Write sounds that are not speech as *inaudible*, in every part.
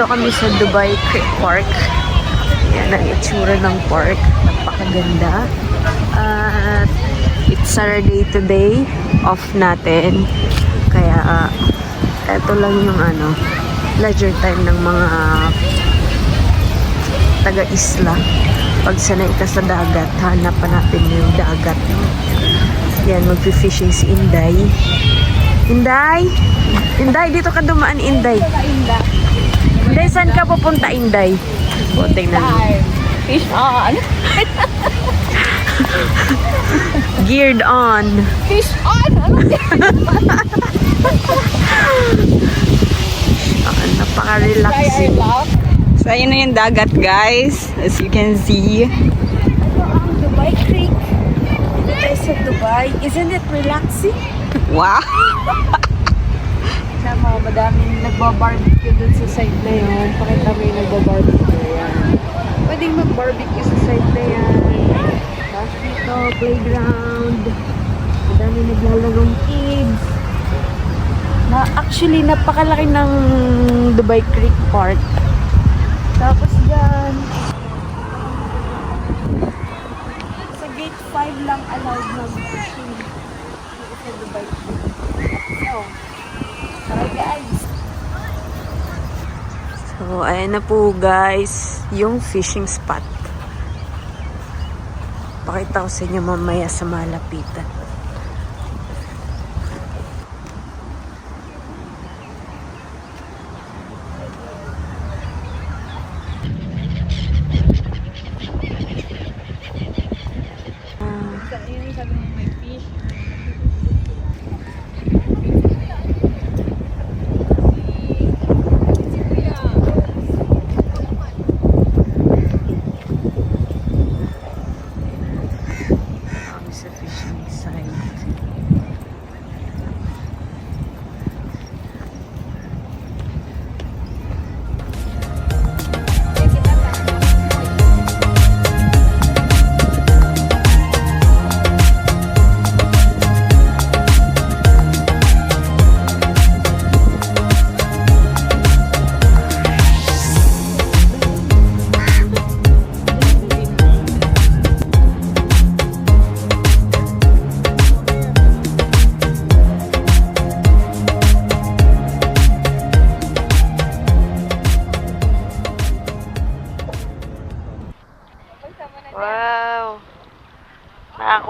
Nandito kami sa Dubai Creek Park. Yan ang itsura ng park. Napakaganda. At it's Saturday today. Off natin. Kaya ah, eto lang yung ano, leisure time ng mga taga-isla. Pag sanay ka sa dagat, hanap natin yung dagat. Yan, magpi-fishing si Inday. Inday! Inday, dito ka dumaan, Inday. Inday, saan ka pupunta, Inday? O, tingnan mo. Fish on! *laughs* Geared on. Fish on! Ano *laughs* Ah, napaka-relaxing. So, ayun na yung dagat, guys. As you can see. Ito ang Dubai Creek. Tayo sa Dubai. Isn't it relaxing? Wow! *laughs* Sama, madaming nagbabarbecue dun sa side na yun. Pakita mo yung nagbabarbecue. Yan. Pwedeng mag-barbecue sa side na yan. Tapos dito, playground. Madaming naglalarong kids. Na, actually, napakalaki ng Dubai Creek Park. Tapos dyan, sa gate 5 lang allowed mag-fishing dito sa Dubai Creek. So, Tara guys. So, ayan na po guys, yung fishing spot. Pakita ko sa inyo mamaya sa malapitan.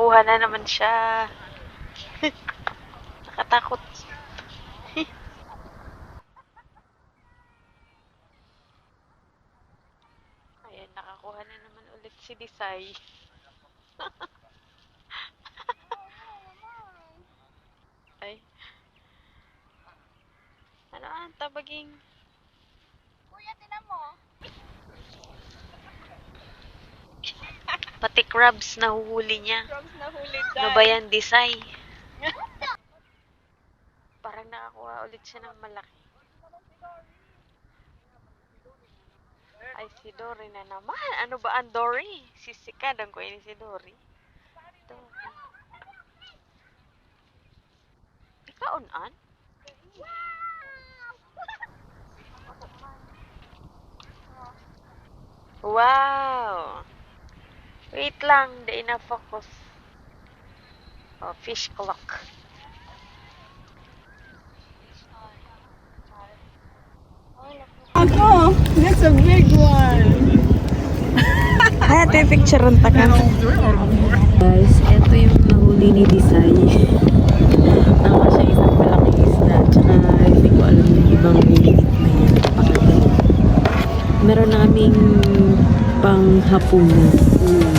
Nakakuha na naman siya. *laughs* Nakatakot. *laughs* Ayan, nakakuha na naman ulit si Desai. *laughs* Ay. Ano ang tabaging? Pati crabs na huhuli niya. Crabs na huli Ano ba yan, Desai? *laughs* Parang nakakuha ulit siya ng malaki. Ay, si Dory na naman. Ano ba ang Dory? Sisikad ang ko ini si Dory. Dory. Ikaon-an? Wow! Wait lang, di na focus. Oh, fish clock. Ako! That's a big one! Ay, yung picture ng takan. Guys, ito yung nahuli ni Desai. Tama siya isang malaking isda. Tsaka hindi ko alam yung ibang liliit na yan. Meron na kaming pang hapunan.